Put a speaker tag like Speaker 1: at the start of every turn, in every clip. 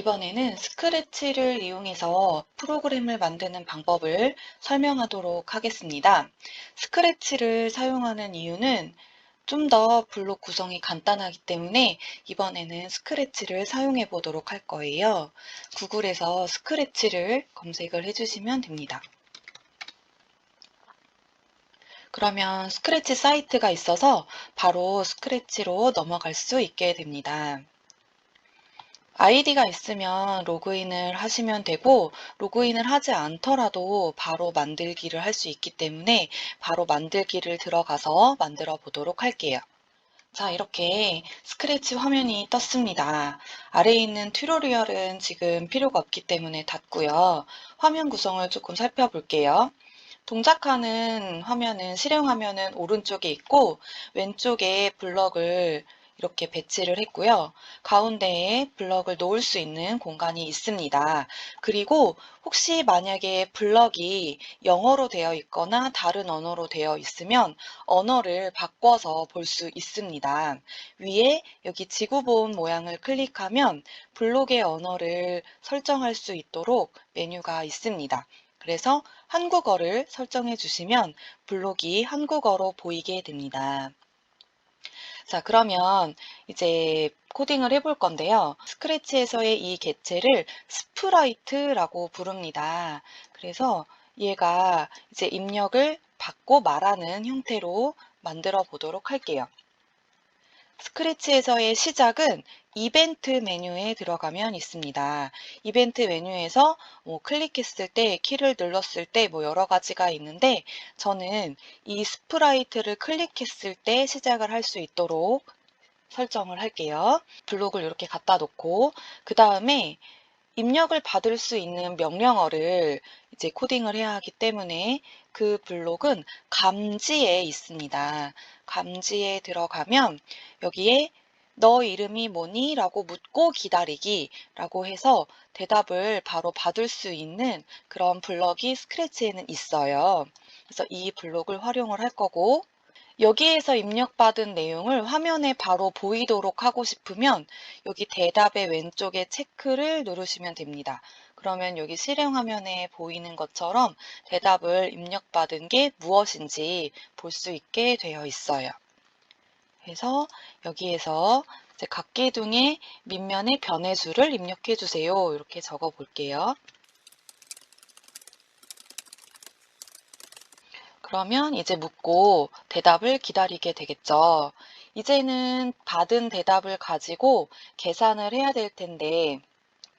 Speaker 1: 이번에는 스크래치를 이용해서 프로그램을 만드는 방법을 설명하도록 하겠습니다. 스크래치를 사용하는 이유는 좀 더 블록 구성이 간단하기 때문에 이번에는 스크래치를 사용해 보도록 할 거예요. 구글에서 스크래치를 검색을 해주시면 됩니다. 그러면 스크래치 사이트가 있어서 바로 스크래치로 넘어갈 수 있게 됩니다. 아이디가 있으면 로그인을 하시면 되고 로그인을 하지 않더라도 바로 만들기를 할 수 있기 때문에 바로 만들기를 들어가서 만들어 보도록 할게요. 자, 이렇게 스크래치 화면이 떴습니다. 아래에 있는 튜토리얼은 지금 필요가 없기 때문에 닫고요. 화면 구성을 조금 살펴볼게요. 동작하는 화면은 실행 화면은 오른쪽에 있고 왼쪽에 블럭을 이렇게 배치를 했고요. 가운데에 블럭을 놓을 수 있는 공간이 있습니다. 그리고 혹시 만약에 블럭이 영어로 되어 있거나 다른 언어로 되어 있으면 언어를 바꿔서 볼 수 있습니다. 위에 여기 지구본 모양을 클릭하면 블록의 언어를 설정할 수 있도록 메뉴가 있습니다. 그래서 한국어를 설정해 주시면 블록이 한국어로 보이게 됩니다. 자, 그러면 이제 코딩을 해볼 건데요. 스크래치에서의 이 개체를 스프라이트라고 부릅니다. 그래서 얘가 이제 입력을 받고 말하는 형태로 만들어 보도록 할게요. 스크래치에서의 시작은 이벤트 메뉴에 들어가면 있습니다. 이벤트 메뉴에서 뭐 클릭했을 때, 키를 눌렀을 때 뭐 여러 가지가 있는데 저는 이 스프라이트를 클릭했을 때 시작을 할 수 있도록 설정을 할게요. 블록을 이렇게 갖다 놓고 그 다음에 입력을 받을 수 있는 명령어를 이제 코딩을 해야 하기 때문에 그 블록은 감지에 있습니다. 감지에 들어가면 여기에 너 이름이 뭐니? 라고 묻고 기다리기 라고 해서 대답을 바로 받을 수 있는 그런 블럭이 스크래치에는 있어요. 그래서 이 블록을 활용을 할 거고 여기에서 입력받은 내용을 화면에 바로 보이도록 하고 싶으면 여기 대답의 왼쪽에 체크를 누르시면 됩니다. 그러면 여기 실행 화면에 보이는 것처럼 대답을 입력받은 게 무엇인지 볼 수 있게 되어 있어요. 그래서 여기에서 이제 각기둥의 밑면의 변의 수를 입력해 주세요. 이렇게 적어 볼게요. 그러면 이제 묻고 대답을 기다리게 되겠죠. 이제는 받은 대답을 가지고 계산을 해야 될 텐데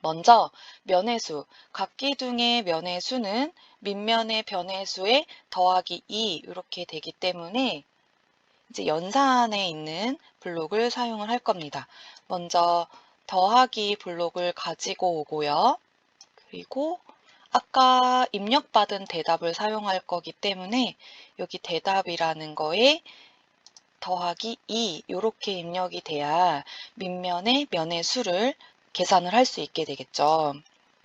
Speaker 1: 먼저 면의 수, 각 기둥의 면의 수는 밑면의 변의 수에 더하기 2 이렇게 되기 때문에 이제 연산에 있는 블록을 사용을 할 겁니다. 먼저 더하기 블록을 가지고 오고요. 그리고 아까 입력받은 대답을 사용할 거기 때문에 여기 대답이라는 거에 더하기 2 이렇게 입력이 돼야 밑면의 면의 수를 계산을 할 수 있게 되겠죠.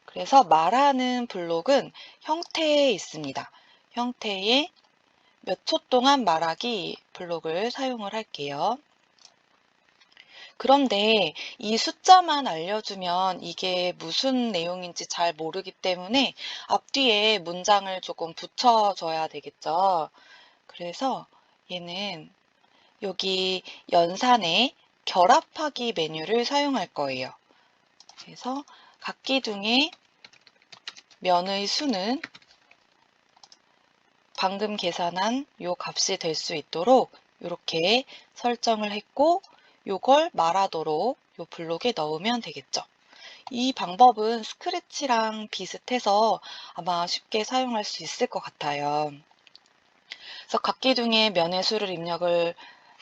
Speaker 1: 그래서 말하는 블록은 형태에 있습니다. 형태에 몇초 동안 말하기 블록을 사용을 할게요. 그런데 이 숫자만 알려주면 이게 무슨 내용인지 잘 모르기 때문에 앞뒤에 문장을 조금 붙여줘야 되겠죠. 그래서 얘는 여기 연산에 결합하기 메뉴를 사용할 거예요. 그래서 각 기둥의 면의 수는 방금 계산한 요 값이 될 수 있도록 이렇게 설정을 했고 요걸 말하도록 요 블록에 넣으면 되겠죠. 이 방법은 스크래치랑 비슷해서 아마 쉽게 사용할 수 있을 것 같아요. 그래서 각 기둥의 면의 수를 입력을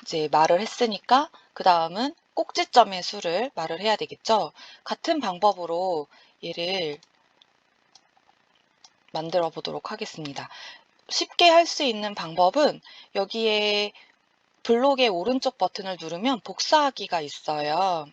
Speaker 1: 이제 말을 했으니까 그 다음은 꼭지점의 수를 말을 해야 되겠죠. 같은 방법으로 얘를 만들어 보도록 하겠습니다. 쉽게 할 수 있는 방법은 여기에 블록의 오른쪽 버튼을 누르면 복사하기가 있어요.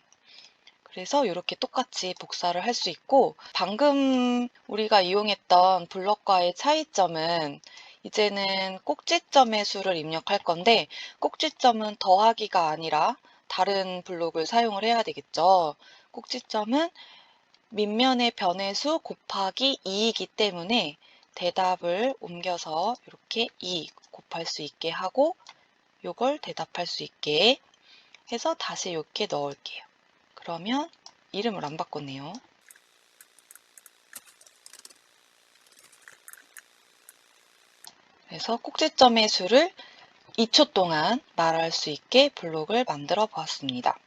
Speaker 1: 그래서 이렇게 똑같이 복사를 할 수 있고 방금 우리가 이용했던 블럭과의 차이점은 이제는 꼭지점의 수를 입력할 건데 꼭지점은 더하기가 아니라 다른 블록을 사용을 해야 되겠죠. 꼭지점은 밑면의 변의 수 곱하기 2이기 때문에 대답을 옮겨서 이렇게 2 곱할 수 있게 하고 요걸 대답할 수 있게 해서 다시 이렇게 넣을게요. 그러면 이름을 안 바꿨네요. 그래서 꼭지점의 수를 2초 동안 말할 수 있게 블록을 만들어 보았습니다.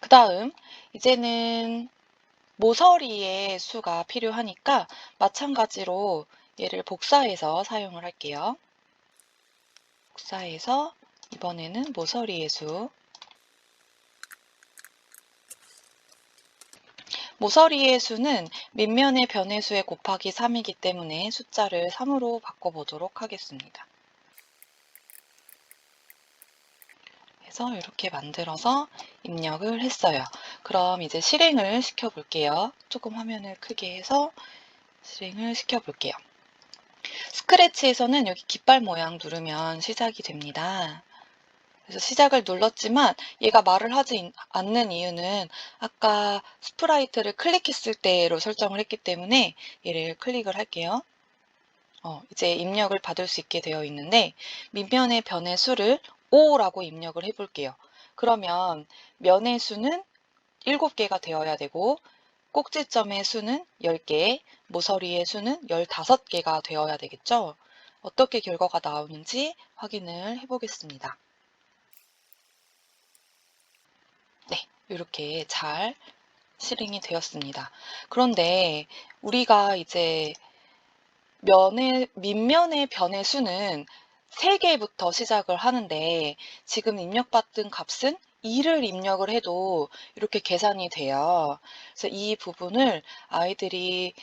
Speaker 1: 그 다음 이제는 모서리의 수가 필요하니까 마찬가지로 얘를 복사해서 사용을 할게요. 복사해서 이번에는 모서리의 수 모서리의 수는 밑면의 변의 수의 곱하기 3이기 때문에 숫자를 3으로 바꿔보도록 하겠습니다. 그래서 이렇게 만들어서 입력을 했어요. 그럼 이제 실행을 시켜볼게요. 조금 화면을 크게 해서 실행을 시켜볼게요. 스크래치에서는 여기 깃발 모양 누르면 시작이 됩니다. 그래서 시작을 눌렀지만 얘가 말을 하지 않는 이유는 아까 스프라이트를 클릭했을 때로 설정을 했기 때문에 얘를 클릭을 할게요. 어, 이제 입력을 받을 수 있게 되어 있는데 밑면의 변의 수를 5라고 입력을 해볼게요. 그러면 면의 수는 7개가 되어야 되고 꼭지점의 수는 10개, 모서리의 수는 15개가 되어야 되겠죠? 어떻게 결과가 나오는지 확인을 해보겠습니다. 네, 이렇게 잘 실행이 되었습니다. 그런데 우리가 이제 면의, 밑면의 변의 수는 3개부터 시작을 하는데 지금 입력받은 값은 2를 입력을 해도 이렇게 계산이 돼요. 그래서 이 부분을 아이들이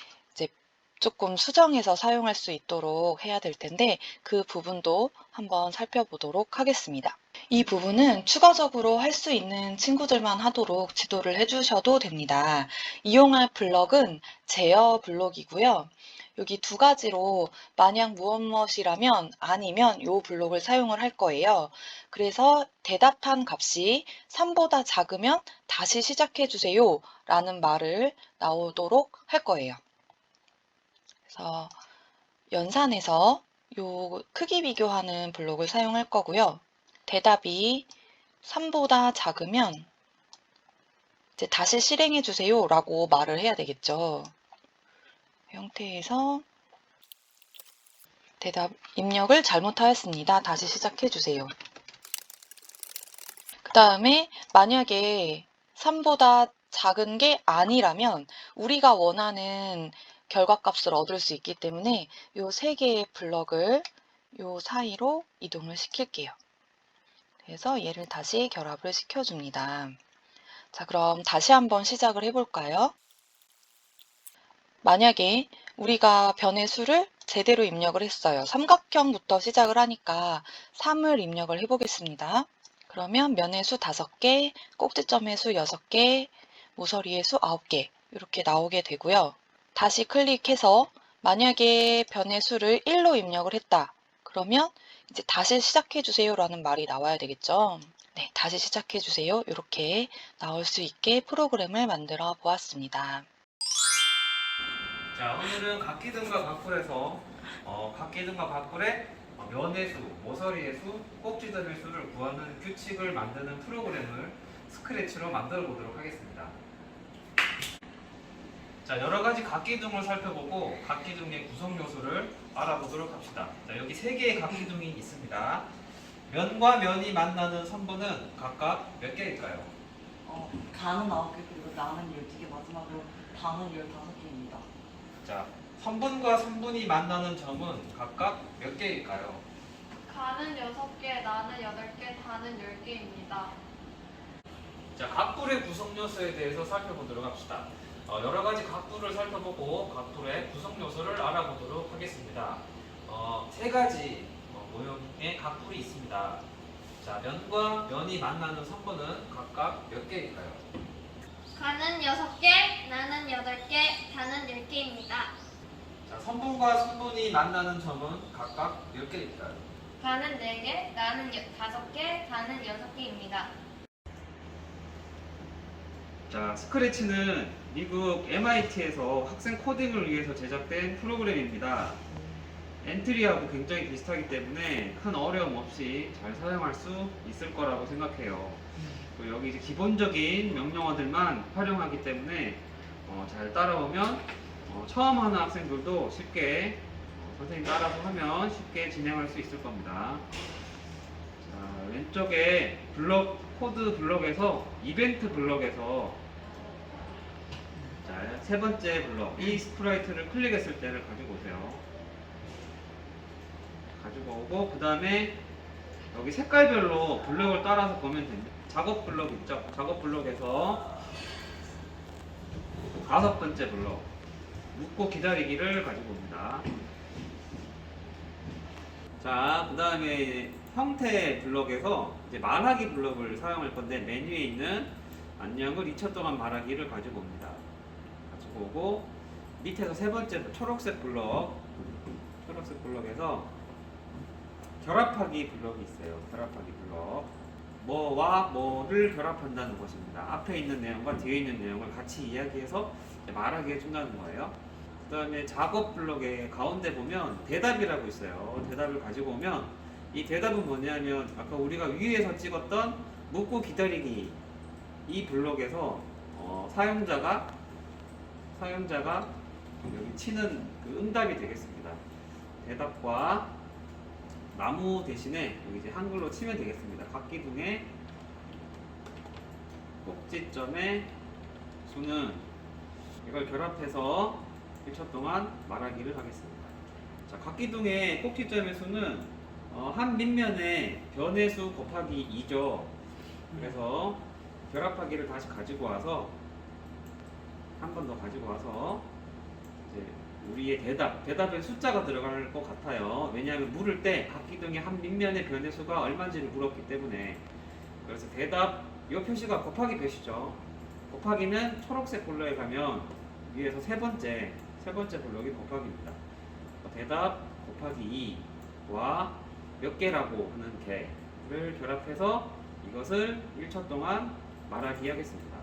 Speaker 1: 조금 수정해서 사용할 수 있도록 해야 될 텐데 그 부분도 한번 살펴보도록 하겠습니다. 이 부분은 추가적으로 할 수 있는 친구들만 하도록 지도를 해주셔도 됩니다. 이용할 블럭은 제어 블록이고요. 여기 두 가지로 만약 무엇 무엇이라면 아니면 이 블록을 사용을 할 거예요. 그래서 대답한 값이 3보다 작으면 다시 시작해 주세요 라는 말을 나오도록 할 거예요. 그래서 연산해서 이 크기 비교하는 블록을 사용할 거고요. 대답이 3보다 작으면 이제 다시 실행해 주세요 라고 말을 해야 되겠죠. 형태에서 대답 입력을 잘못하였습니다. 다시 시작해 주세요. 그 다음에 만약에 3보다 작은 게 아니라면 우리가 원하는 결과값을 얻을 수 있기 때문에 이 세 개의 블럭을 이 사이로 이동을 시킬게요. 그래서 얘를 다시 결합을 시켜줍니다. 자, 그럼 다시 한번 시작을 해볼까요? 만약에 우리가 변의 수를 제대로 입력을 했어요. 삼각형부터 시작을 하니까 3을 입력을 해보겠습니다. 그러면 면의 수 5개, 꼭지점의 수 6개, 모서리의 수 9개 이렇게 나오게 되고요. 다시 클릭해서 만약에 변의 수를 1로 입력을 했다. 그러면 이제 다시 시작해 주세요 라는 말이 나와야 되겠죠. 네, 다시 시작해 주세요. 이렇게 나올 수 있게 프로그램을 만들어 보았습니다.
Speaker 2: 자, 오늘은 각기등과 각불에서 어, 각기등과 각불의 어, 면의 수, 모서리의 수, 꼭지점의 수를 구하는 규칙을 만드는 프로그램을 스크래치로 만들어 보도록 하겠습니다. 자, 여러 가지 각기둥을 살펴보고 각기둥의 구성 요소를 알아보도록 합시다. 자, 여기 세 개의 각기둥이 있습니다. 면과 면이 만나는 선분은 각각 몇 개일까요?
Speaker 3: 어, 가는 9개 그리고 나는 12개 마지막으로 방은 15개입니다.
Speaker 2: 자, 선분과 선분이 만나는 점은 각각 몇 개일까요?
Speaker 4: 가는 6개, 나는 8개, 다는 10개입니다.
Speaker 2: 자, 각불의 구성 요소에 대해서 살펴보도록 합시다. 어, 여러 가지 각불을 살펴보고 각불의 구성 요소를 알아보도록 하겠습니다. 어, 세 가지 어, 모형의 각불이 있습니다. 자, 면과 면이 만나는 선분은 각각 몇 개일까요?
Speaker 5: 가는 6개, 나는 8개, 다는 10개입니다.
Speaker 2: 자, 선분과 선분이 만나는 점은 각각 몇 개일까요?
Speaker 5: 가는 4개, 나는 5개, 다는 6개입니다.
Speaker 2: 자, 스크래치는 미국 MIT에서 학생 코딩을 위해서 제작된 프로그램입니다. 엔트리하고 굉장히 비슷하기 때문에 큰 어려움 없이 잘 사용할 수 있을 거라고 생각해요. 여기 이제 기본적인 명령어들만 활용하기 때문에 어, 잘 따라오면 어, 처음 하는 학생들도 쉽게 어, 선생님 따라서 하면 쉽게 진행할 수 있을 겁니다. 자, 왼쪽에 블럭 코드 블럭에서 이벤트 블럭에서 자, 세 번째 블럭 이 스프라이트를 클릭했을 때를 가지고 오세요. 가지고 오고 그 다음에 여기 색깔별로 블럭을 따라서 보면 됩니다. 작업 블럭 있죠? 작업 블럭에서 다섯 번째 블럭 묻고 기다리기를 가지고 옵니다. 자, 그 다음에 형태 블럭에서 이제 말하기 블럭을 사용할 건데 메뉴에 있는 안녕을 2초 동안 말하기를 가지고 옵니다. 오고 밑에서 세 번째 초록색 블럭 초록색 블럭에서 결합하기 블럭이 있어요. 결합하기 블럭. 뭐와 뭐를 결합한다는 것입니다. 앞에 있는 내용과 뒤에 있는 내용을 같이 이야기해서 말하게 해준다는 거예요. 그 다음에 작업 블럭의 가운데 보면 대답이라고 있어요. 대답을 가지고 오면 이 대답은 뭐냐면 아까 우리가 위에서 찍었던 묻고 기다리기 이 블럭에서 어, 사용자가 사용자가 여기 치는 그 응답이 되겠습니다. 대답과 나무 대신에 여기 이제 한글로 치면 되겠습니다. 각기둥의 꼭지점의 수는 이걸 결합해서 1초 동안 말하기를 하겠습니다. 자, 각기둥의 꼭지점의 수는 어, 한 밑면의 변의 수 곱하기 2죠. 그래서 결합하기를 다시 가지고 와서 한 번 더 가지고 와서 이제 우리의 대답, 대답에 숫자가 들어갈 것 같아요. 왜냐하면 물을 때 각 기둥의 한 밑면의 변의 수가 얼마인지를 물었기 때문에 그래서 대답 이 표시가 곱하기 표시죠. 곱하기는 초록색 블럭에 가면 위에서 세 번째 세 번째 블럭이 곱하기입니다. 대답 곱하기 2와 몇 개라고 하는 개를 결합해서 이것을 1초 동안 말하기 하겠습니다.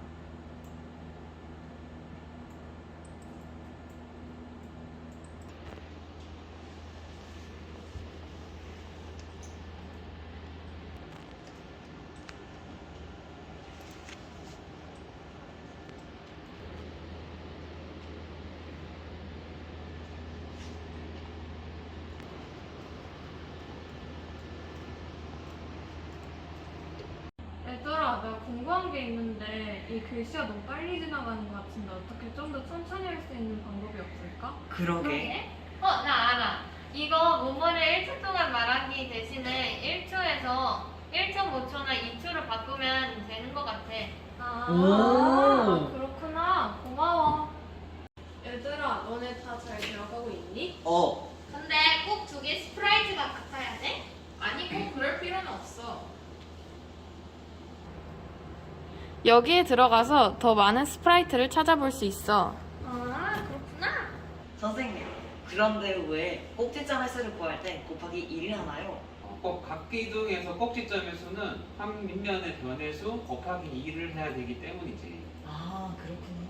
Speaker 4: 얘들아, 나 궁금한 게 있는데 이 글씨가 너무 빨리 지나가는 것 같은데 어떻게 좀 더 천천히 할 수 있는 방법이 없을까?
Speaker 3: 그러게.
Speaker 5: 어, 나 알아. 이거 뭐뭐를 1초 동안 말하기 대신에 1초에서 1.5초나 2초로 바꾸면 되는 것 같아.
Speaker 4: 아,
Speaker 3: 오.
Speaker 4: 그렇구나. 고마워. 얘들아, 너네 다 잘 들어가고 있니?
Speaker 3: 어.
Speaker 5: 근데 꼭 두 개 스프라이트가 같아야 돼?
Speaker 4: 아니, 꼭 그럴 필요는 없어.
Speaker 6: 여기에 들어가서 더 많은 스프라이트를 찾아볼 수 있어.
Speaker 5: 아, 그렇구나.
Speaker 3: 선생님. 그런데 왜 꼭지점 횟수를 구할 때 곱하기 1을 하나요?
Speaker 2: 어, 꼭 각기둥에서 꼭지점의 수는 한 밑면의 변의 수 곱하기 2를 해야 되기 때문이지.
Speaker 3: 아 그렇군요.